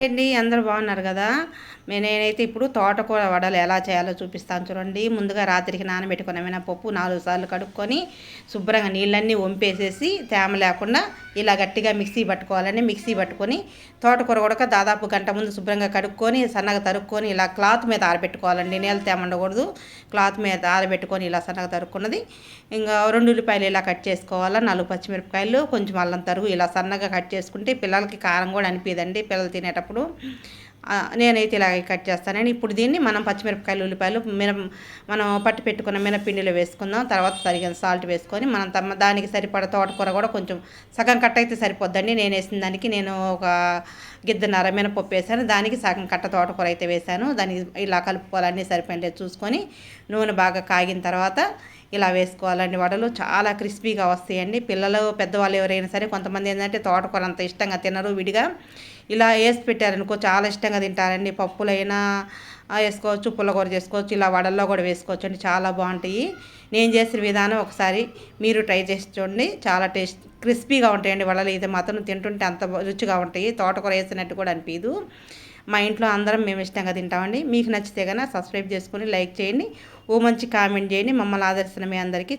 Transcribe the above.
అండి అందరూ బాగున్నారు కదా? నేనైతే ఇప్పుడు తోటకూర వడలు ఎలా చేయాలో చూపిస్తాను చూడండి. ముందుగా రాత్రికి నానబెట్టుకున్న మినపప్పు నాలుగు సార్లు కడుక్కొని శుభ్రంగా నీళ్ళన్నీ వంపేసేసి తేమ లేకుండా ఇలా గట్టిగా మిక్సీ పట్టుకోవాలని మిక్సీ పట్టుకొని తోటకూర కూడా దాదాపు గంట ముందు శుభ్రంగా కడుక్కొని సన్నగా తరుక్కొని ఇలా క్లాత్ మీద ఆరబెట్టుకోవాలండి. నీళ్ళు తేమండకూడదు క్లాత్ మీద ఆరబెట్టుకొని ఇలా సన్నగా తరుక్కున్నది. ఇంకా రెండు ఉల్లిపాయలు ఇలా కట్ చేసుకోవాలా. నాలుగు పచ్చిమిరపకాయలు కొంచెం అల్లం తరుగు ఇలా సన్నగా కట్ చేసుకుంటే పిల్లలకి కారం కూడా అనిపిదండి పిల్లలు తినేటప్పుడు నేనైతే ఇలా కట్ చేస్తానండి ఇప్పుడు దీన్ని మనం పచ్చిమిరపకాయలు ఉల్లిపాయలు మిన మనం పట్టి పెట్టుకున్న మినపిండిలో వేసుకుందాం. తర్వాత సరిగిన సాల్ట్ వేసుకొని మనం తమ దానికి సరిపడ తోటకూర కూడా కొంచెం సగం కట్ట అయితే సరిపోద్దండి. నేను వేసిన దానికి నేను ఒక గిద్దన్నర మినపప్పు వేసాను. దానికి సగం కట్ట తోటకూర అయితే వేసాను. దానికి ఇలా కలుపుకోవాలన్నీ సరిపోయింది చూసుకొని నూనె బాగా కాగిన తర్వాత ఇలా వేసుకోవాలండి. వడలు చాలా క్రిస్పీగా వస్తాయండి. పిల్లలు పెద్దవాళ్ళు ఎవరైనా సరే కొంతమంది ఏంటంటే తోటకూర అంత ఇష్టంగా తినరు విడిగా. ఇలా వేసి పెట్టారనుకో చాలా ఇష్టంగా తింటారండి. పప్పులైనా వేసుకోవచ్చు పుల్లకూర చేసుకోవచ్చు ఇలా వడల్లో కూడా వేసుకోవచ్చు అండి. చాలా బాగుంటాయి. నేను చేసిన విధానం ఒకసారి మీరు ట్రై చేసి చూడండి. చాలా టేస్ట్ క్రిస్పీగా ఉంటాయండి వడలు. ఇది మాత్రం తింటుంటే అంత రుచిగా ఉంటాయి. తోటకూర వేసినట్టు కూడా అనిపించదు మా ఇంట్లో అందరం మేము ఇష్టంగా తింటామండి. మీకు నచ్చితే కనుక సబ్స్క్రైబ్ చేసుకొని లైక్ చేయండి. ఓ మంచి కామెంట్ చేయండి. మమ్మల్ని ఆదర్శన మీ అందరికీ